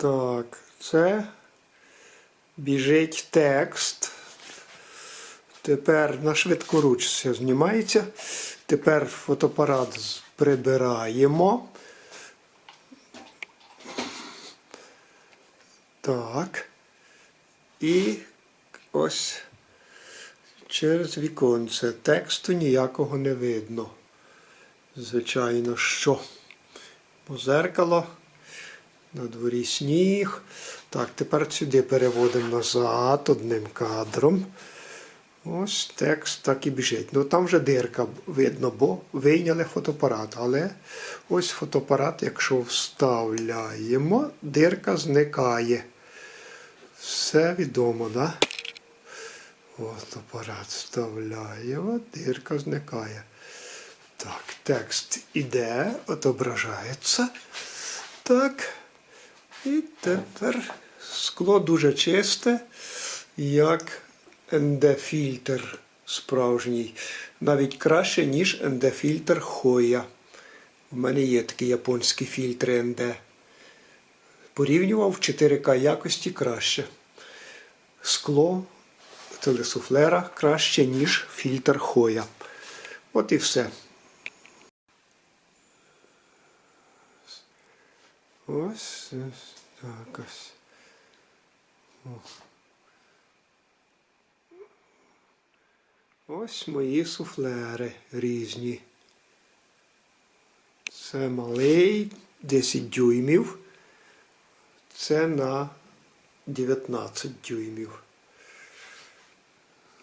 Так, це біжить текст. Тепер на швидкоруч знімається. Тепер фотоапарат прибираємо. Так. І ось через віконце. Тексту ніякого не видно. Звичайно, що. Бо зеркало, на дворі сніг. Так, тепер сюди переводимо назад одним кадром. Ось текст так і біжить. Ну там вже дирка видно, бо вийняли фотоапарат. Але ось фотоапарат, якщо вставляємо, дирка зникає. Все відомо, да? Фотоапарат вставляємо, дирка зникає. Так, текст іде, отображається. Так. І тепер скло дуже чисте, як ND-фільтр справжній. Навіть краще, ніж ND-фільтр Hoya. У мене є такі японські фільтри ND. Порівнював 4К якості краще. Скло телесуфлера краще, ніж фільтр Hoya. От і все. Ось ось так ось. О. Ось мої суфлери різні. Це малий 10 дюймів. Це на 19 дюймів.